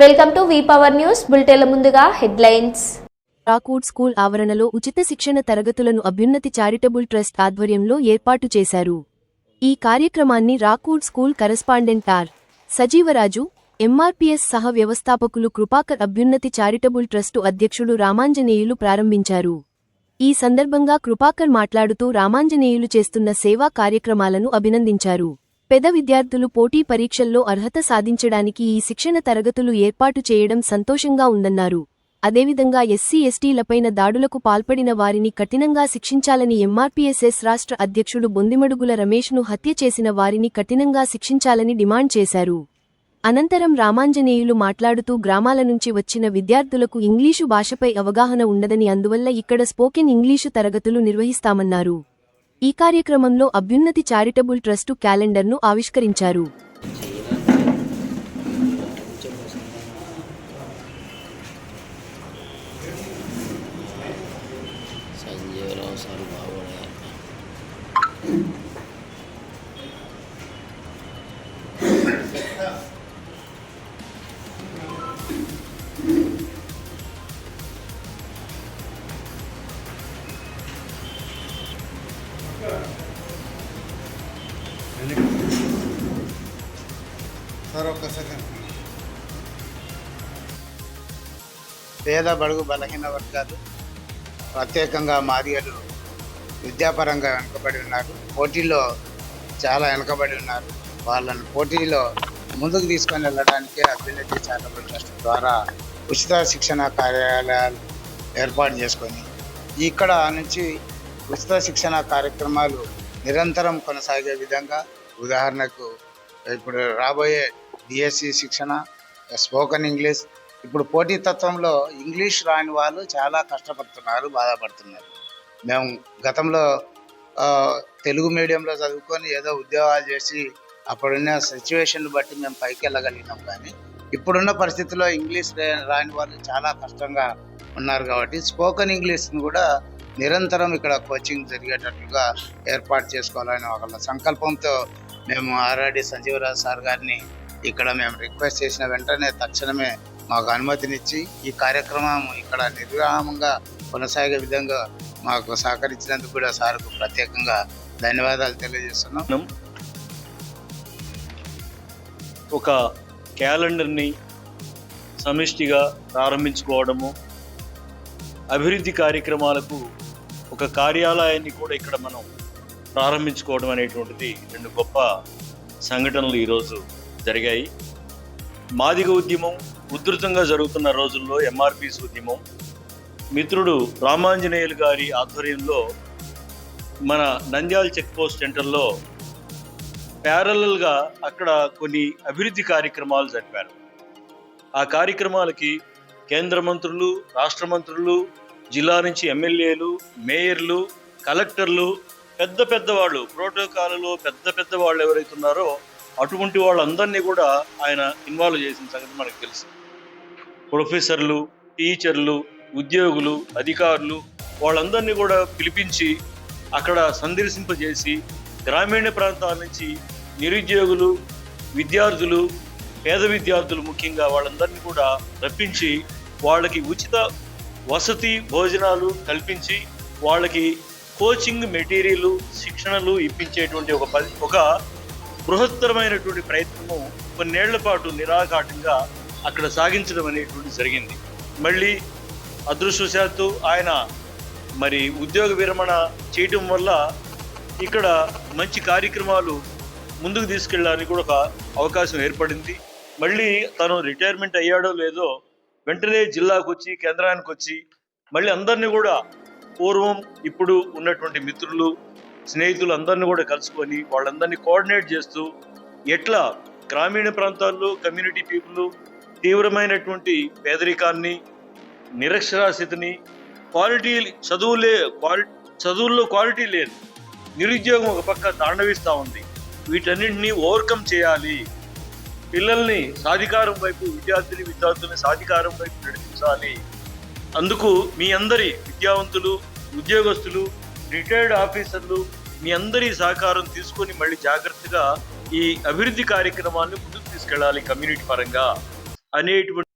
Welcome to V power news. బులెటిన్ల ముందుగా headlines. రాకూడ్ school ఆవరణలో ఉచిత శిక్షణ తరగతులను అభ్యున్నతి చారిటబుల్ ట్రస్ట్ ఆధ్వర్యంలో ఏర్పాటు చేశారు. ఈ కార్యక్రమాన్ని రాకూడ్ school correspondent R. Sajeevaraju MRPS సహ వ్యవస్థాపకులు కృపాకర్ అభ్యున్నతి చారిటబుల్ ట్రస్టు అధ్యక్షుడు రామాంజనేయులు ప్రారంభించారు. ఈ సందర్భంగా కృపాకర్ మాట్లాడుతూ రామాంజనేయులు చేస్తున్న సేవా కార్యక్రమాలను అభినందించారు. పెద విద్యార్థులు పోటీ పరీక్షల్లో అర్హత సాధించడానికి ఈ శిక్షణ తరగతులు ఏర్పాటు చేయడం సంతోషంగా ఉందన్నారు. అదేవిధంగా ఎస్సీ ఎస్టీలపైన దాడులకు పాల్పడిన వారిని కఠినంగా శిక్షించాలని ఎంఆర్పీఎస్ఎస్ రాష్ట్ర అధ్యక్షుడు బొందిమడుగుల రమేష్ను హత్య చేసిన వారిని కఠినంగా శిక్షించాలని డిమాండ్ చేశారు. అనంతరం రామాంజనేయులు మాట్లాడుతూ గ్రామాల నుంచి వచ్చిన విద్యార్థులకు ఇంగ్లీషు భాషపై అవగాహన ఉండదని అందువల్ల ఇక్కడ స్పోకెన్ ఇంగ్లీషు తరగతులు నిర్వహిస్తామన్నారు. ఈ కార్యక్రమంలో అభ్యున్నతి చారిటబుల్ ట్రస్టు క్యాలెండర్ను ఆవిష్కరించారు. సంజీవరావు సార్ బాగున్నాయి సార్ ఒక్క సెకండ్. పేద బడుగు బలహీన వర్గాలు ప్రత్యేకంగా మాదిగలు విద్యాపరంగా వెనుకబడి ఉన్నారు. పోటీలో చాలా వెనుకబడి ఉన్నారు. వాళ్ళని పోటీలో ముందుకు తీసుకొని వెళ్ళడానికి అభ్యున్నతి చారిటబుల్ ట్రస్ట్ ద్వారా ఉచిత శిక్షణ కార్యాలయాలు ఏర్పాటు చేసుకొని ఇక్కడ నుంచి ఉచిత శిక్షణ కార్యక్రమాలు నిరంతరం కొనసాగే విధంగా ఉదాహరణకు ఇప్పుడు రాబోయే డిఎస్సి శిక్షణ స్పోకెన్ ఇంగ్లీష్ ఇప్పుడు పోటీతత్వంలో ఇంగ్లీష్ రాని వాళ్ళు చాలా కష్టపడుతున్నారు బాధపడుతున్నారు. మేము గతంలో తెలుగు మీడియంలో చదువుకొని ఏదో ఉద్యోగాలు చేసి అప్పుడున్న సిచ్యువేషన్ బట్టి మేము పైకి వెళ్ళగలిగినాం కానీ ఇప్పుడున్న పరిస్థితుల్లో ఇంగ్లీష్ రాని వాళ్ళు చాలా కష్టంగా ఉన్నారు కాబట్టి స్పోకెన్ ఇంగ్లీష్ని కూడా నిరంతరం ఇక్కడ కోచింగ్ జరిగేటట్లుగా ఏర్పాటు చేసుకోవాలని ఒక సంకల్పంతో మేము ఆర్ఆర్డి సంజీవరాజు సార్ గారిని ఇక్కడ మేము రిక్వెస్ట్ చేసిన వెంటనే తక్షణమే మాకు అనుమతినిచ్చి ఈ కార్యక్రమం ఇక్కడ నిర్విరామంగా కొనసాగే విధంగా మాకు సహకరించినందుకు కూడా సార్కు ప్రత్యేకంగా ధన్యవాదాలు తెలియజేస్తున్నాం. ఒక క్యాలెండర్ని సమిష్టిగా ప్రారంభించుకోవడము అభివృద్ధి కార్యక్రమాలకు ఒక కార్యాలయాన్ని కూడా ఇక్కడ మనం ప్రారంభించుకోవడం అనేటువంటిది రెండు గొప్ప సంఘటనలు ఈరోజు జరిగాయి. మాదిగ ఉద్యమం ఉధృతంగా జరుగుతున్న రోజుల్లో ఎంఆర్పిస్ ఉద్యమం మిత్రుడు రామాంజనేయులు గారి ఆధ్వర్యంలో మన నంద్యాల చెక్ పోస్ట్ సెంటర్లో ప్యారలల్గా అక్కడ కొన్ని అభివృద్ధి కార్యక్రమాలు జరిపారు. ఆ కార్యక్రమాలకి కేంద్ర మంత్రులు రాష్ట్ర మంత్రులు జిల్లా నుంచి ఎమ్మెల్యేలు మేయర్లు కలెక్టర్లు పెద్ద పెద్ద వాళ్ళు ప్రోటోకాల్లో పెద్ద పెద్ద వాళ్ళు ఎవరైతే ఉన్నారో అటువంటి వాళ్ళందరినీ కూడా ఆయన ఇన్వాల్వ్ చేసిన సంగతి మనకు తెలుసు. ప్రొఫెసర్లు టీచర్లు ఉద్యోగులు అధికారులు వాళ్ళందరినీ కూడా పిలిపించి అక్కడ సందర్శింపజేసి గ్రామీణ ప్రాంతాల నుంచి నిరుద్యోగులు విద్యార్థులు పేద విద్యార్థులు ముఖ్యంగా వాళ్ళందరినీ కూడా రప్పించి వాళ్ళకి ఉచిత వసతి భోజనాలు కల్పించి వాళ్ళకి కోచింగ్ మెటీరియల్ శిక్షణలు ఇప్పించేటువంటి ఒక పది ఒక బృహత్తరమైనటువంటి ప్రయత్నము కొన్నేళ్ళ పాటు నిరాఘాటంగా అక్కడ సాగించడం అనేటువంటి జరిగింది. మళ్ళీ అదృష్టవశాత్తు ఆయన మరి ఉద్యోగ విరమణ చేయటం వల్ల ఇక్కడ మంచి కార్యక్రమాలు ముందుకు తీసుకెళ్ళడానికి కూడా ఒక అవకాశం ఏర్పడింది. మళ్ళీ తను రిటైర్మెంట్ అయ్యాడో లేదో వెంటనే జిల్లాకు వచ్చి కేంద్రానికి వచ్చి మళ్ళీ అందరినీ కూడా పూర్వం ఇప్పుడు ఉన్నటువంటి మిత్రులు స్నేహితులు అందరినీ కూడా కలుసుకొని వాళ్ళందరినీ కోఆర్డినేట్ చేస్తూ ఎట్లా గ్రామీణ ప్రాంతాల్లో కమ్యూనిటీ పీపుల్ తీవ్రమైనటువంటి పేదరికాన్ని నిరక్షరాస్యతని క్వాలిటీ చదువులే క్వాలి చదువుల్లో క్వాలిటీ లేదు నిరుద్యోగం ఒక పక్క తాండవిస్తూ ఉంది. వీటన్నింటినీ ఓవర్కమ్ చేయాలి. పిల్లల్ని సాధికారం వైపు విద్యార్థిని విద్యార్థుల్ని సాధికారం వైపు నడిపించాలి. అందుకు మీ అందరి విద్యావంతులు ఉద్యోగస్తులు రిటైర్డ్ ఆఫీసర్లు మీ అందరి సహకారం తీసుకొని మళ్ళీ జాగ్రత్తగా ఈ అభివృద్ధి కార్యక్రమాన్ని ముందుకు తీసుకెళ్ళాలి కమ్యూనిటీ పరంగా. అనేటువంటి